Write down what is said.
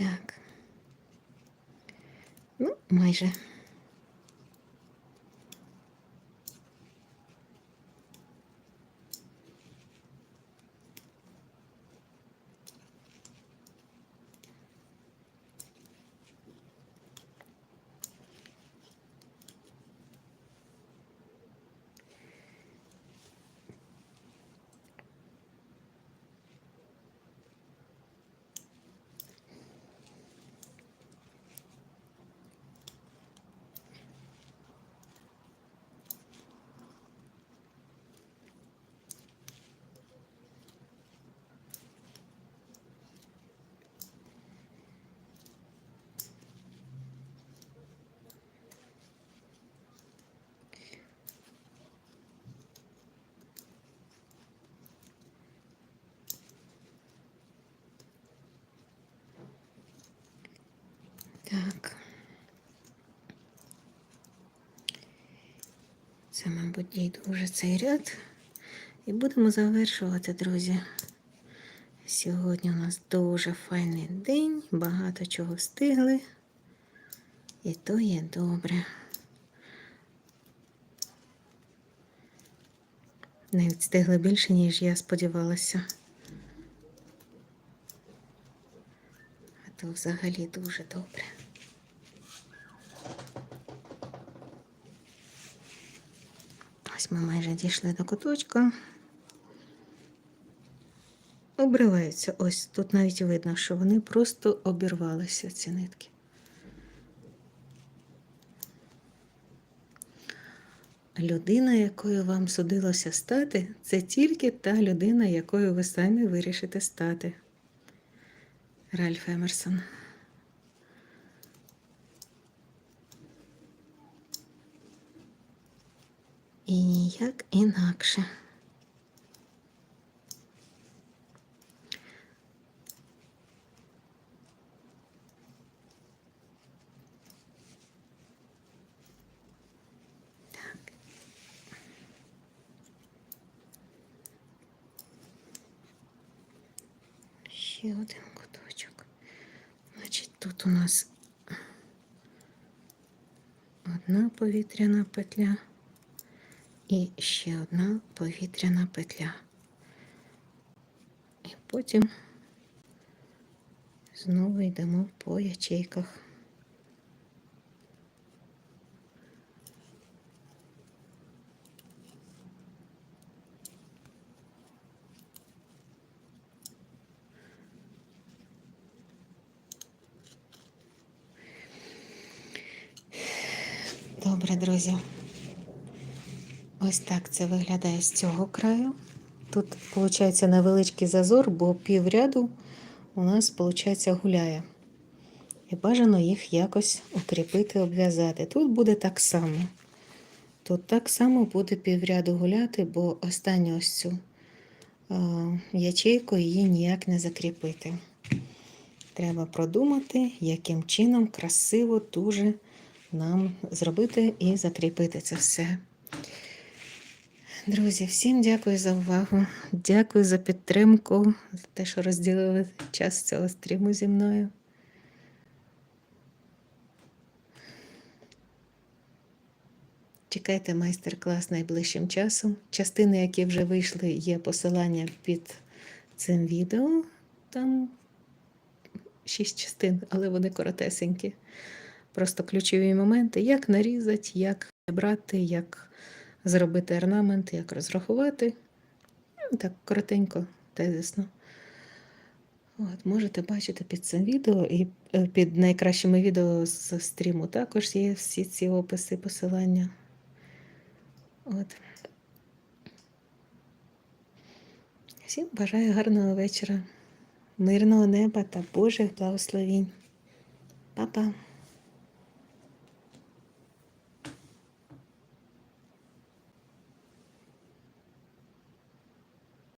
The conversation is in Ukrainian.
Так. Ну, майже. Це, мабуть, дійду вже цей ряд. І будемо завершувати, друзі. Сьогодні у нас дуже файний день, багато чого встигли. І то є добре. Навіть встигли більше, ніж я сподівалася. А то взагалі дуже добре. Ось ми майже дійшли до куточка. Обриваються. Ось тут навіть видно, що вони просто обірвалися, ці нитки. Людина, якою вам судилося стати, це тільки та людина, якою ви самі вирішите стати. Ральф Емерсон. І ніяк інакше. Ще один куточок. Значить, тут у нас одна повітряна петля і ще одна повітряна петля. І потім знову йдемо по ячейках. Добре, друзі. Ось так це виглядає з цього краю. Тут, виходить, невеличкий зазор, бо півряду у нас, виходить, гуляє. І бажано їх якось укріпити, обв'язати. Тут буде так само. Тут так само буде півряду гуляти, бо останню ось цю е, ячейку її ніяк не закріпити. Треба продумати, яким чином красиво дуже нам зробити і закріпити це все. Друзі, всім дякую за увагу. Дякую за підтримку, за те, що розділили час цього стріму зі мною. Чекайте майстер-клас найближчим часом. Частини, які вже вийшли, є посилання під цим відео. Там шість частин, але вони коротесенькі. Просто ключові моменти, як нарізати, як брати, як зробити орнамент, як розрахувати. Ну, Так, коротенько, тезисно. От, Можете бачити під цим відео і е, під найкращими відео з стріму також є всі ці описи, посилання. От. Всім бажаю гарного вечора, мирного неба та Божих благословінь. Па-па!